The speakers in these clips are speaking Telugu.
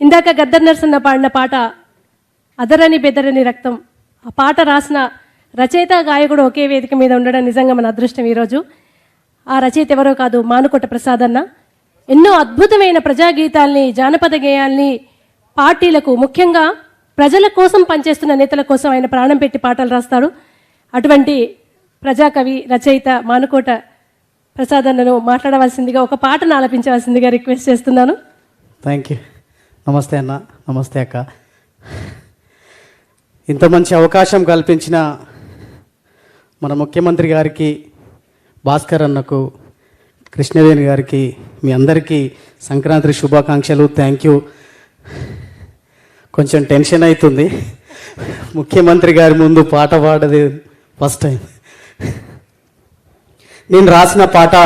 ఇందాక గద్దర్ నరసన్న పాడిన పాట అదరని బెదరని రక్తం. ఆ పాట రాసిన రచయిత గాయకుడు ఒకే వేదిక మీద ఉండడం నిజంగా మన అదృష్టం ఈరోజు. ఆ రచయిత ఎవరో కాదు మానుకోట ప్రసాద్ అన్న ఎన్నో అద్భుతమైన ప్రజాగీతాల్ని జానపద గేయాల్ని పార్టీలకు ముఖ్యంగా ప్రజల కోసం పనిచేస్తున్న నేతల కోసం ఆయన ప్రాణం పెట్టి పాటలు రాస్తాడు. అటువంటి ప్రజాకవి రచయిత మానుకోట ప్రసాద్ అన్నను మాట్లాడవలసిందిగా ఒక పాటను ఆలపించవలసిందిగా రిక్వెస్ట్ చేస్తున్నాను. థ్యాంక్ యూ నమస్తే అన్న నమస్తే అక్క. ఇంత మంచి అవకాశం కల్పించిన మన ముఖ్యమంత్రి గారికి భాస్కర్ అన్నకు కృష్ణవేణి గారికి మీ అందరికీ సంక్రాంతి శుభాకాంక్షలు థ్యాంక్ యూ కొంచెం టెన్షన్ అవుతుంది ముఖ్యమంత్రి గారి ముందు పాట పాడది ఫస్ట్ టైం నేను రాసిన పాట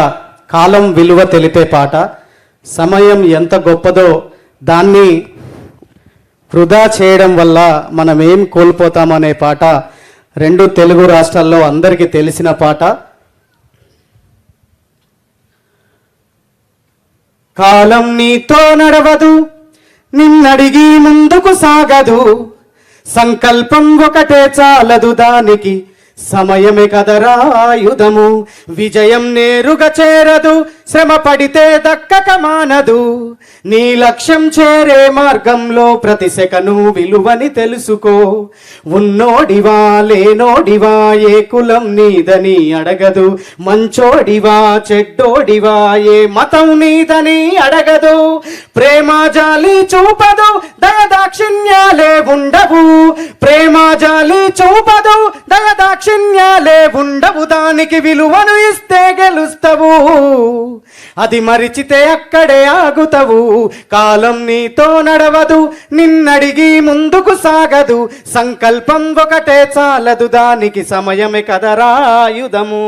కాలం విలువ తెలిపే పాట. సమయం ఎంత గొప్పదో దాన్ని వృధా చేయడం వల్ల మనం ఏం కోల్పోతామనే పాట రెండు తెలుగు రాష్ట్రాల్లో అందరికీ తెలిసిన పాట. కాలం నీతో నడవదు నిన్నడిగి ముందుకు సాగదు సంకల్పం ఒకటే చాలదు దానికి. సమయమే కదరాయుధము విజయం నేరుగా చేరదు. శ్రమ పడితే దక్కక మానదు. నీ లక్ష్యం చేరే మార్గంలో ప్రతి సెకను విలువని తెలుసుకో. ఉన్నోడివా లేనోడివా ఏ కులం నీదని అడగదు. మంచోడివా చెడ్డోడివా ఏ మతం నీదని అడగదు. ప్రేమ జాలి చూపదు. దయదాక్షిణ్యాలే ఉండవు. ప్రేమ జాలి చూపదు. దయ ఉండవు విలువను ఇస్తే గెలుస్తావు. అది మరిచితే అక్కడే ఆగుతవు. కాలం నీతో నడవదు నిన్నడిగి ముందుకు సాగదు. సంకల్పం ఒకటే చాలదు దానికి సమయమే కదరాయుధము.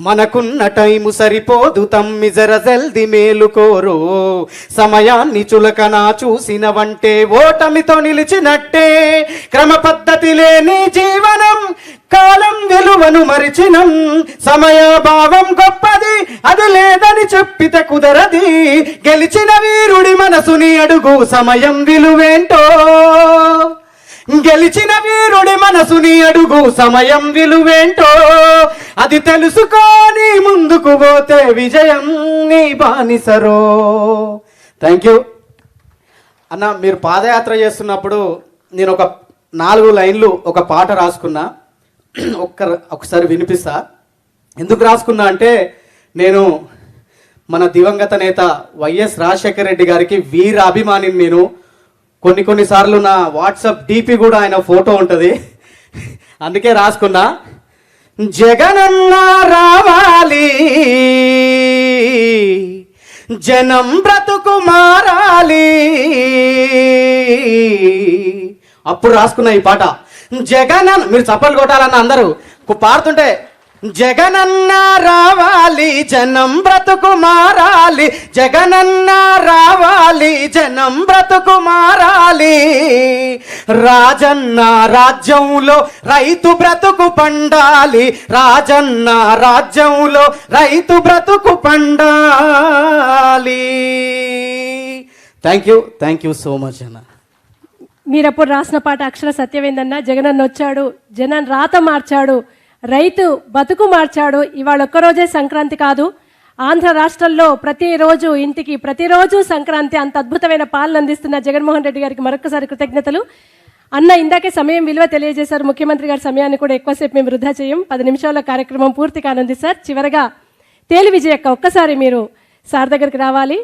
మనకున్న టైము సరిపోదు తమ్మి జర జల్ది మేలుకోరు సమయాన్ని చులకన చూసిన వంటే ఓటమితో నిలిచినట్టే. క్రమ పద్ధతి లేని జీవనం కాలం విలువను మరిచినం. సమయభావం గొప్పది అది లేదా అని చెప్పితే కుదరది. గెలిచిన వీరుడి మనసుని అడుగు సమయం విలువేంటో. గెలిచిన వీరుడి మనసుని అడుగు సమయం విలువేంటో. అది తెలుసుకొని ముందుకు పోతే విజయం నీ బానిసరో. థ్యాంక్ యూ అన్న మీరు పాదయాత్ర చేస్తున్నప్పుడు నేను ఒక నాలుగు లైన్లు ఒక పాట రాసుకున్నా. ఒక్క ఒకసారి వినిపిస్తా. ఎందుకు రాసుకున్నా అంటే నేను మన దివంగత నేత వైఎస్ రాజశేఖర రెడ్డి గారికి వీర అభిమాని నేను కొన్ని కొన్నిసార్లు నా వాట్సాప్ డీపీ కూడా ఆయన ఫోటో ఉంటుంది. అందుకే రాసుకున్నా. జగనన్న రావాలి. జనం బ్రతుకు మారాలి. అప్పుడు రాసుకున్న ఈ పాట. జగనన్న మీరు చప్పలు కొట్టాలన్న అందరూ పాడుతుంటే జగనన్న రావాలి జనం బ్రతుకు మారాలి. జగనన్న రావాలి జనం బ్రతుకు మారాలి. రాజన్న రాజ్యంలో రైతు బ్రతుకు పండాలి. రాజన్న రాజ్యంలో రైతు బ్రతుకు పండాలి. Thank you thank you so much అన్న. మీరప్పుడు రాసిన పాట అక్షర సత్యవేందన్న జగనన్న వచ్చాడు జనం రాత మార్చాడు. రైతు బతుకు మార్చాడు. ఇవాళ ఒక్కరోజే సంక్రాంతి కాదు. ఆంధ్ర రాష్ట్రంలో ప్రతిరోజు ఇంటికి ప్రతిరోజు సంక్రాంతి అంత అద్భుతమైన పాలన అందిస్తున్న జగన్మోహన్ రెడ్డి గారికి మరొకసారి కృతజ్ఞతలు. అన్న ఇందాకే సమయం విలువ తెలియజేశారు. ముఖ్యమంత్రి గారి సమయాన్ని కూడా ఎక్కువసేపు మేము వృధా చేయం. పది నిమిషాల కార్యక్రమం పూర్తి కానుంది సార్. చివరగా తేలి విజయక్క ఒక్కసారి మీరు సార్ దగ్గరికి రావాలి.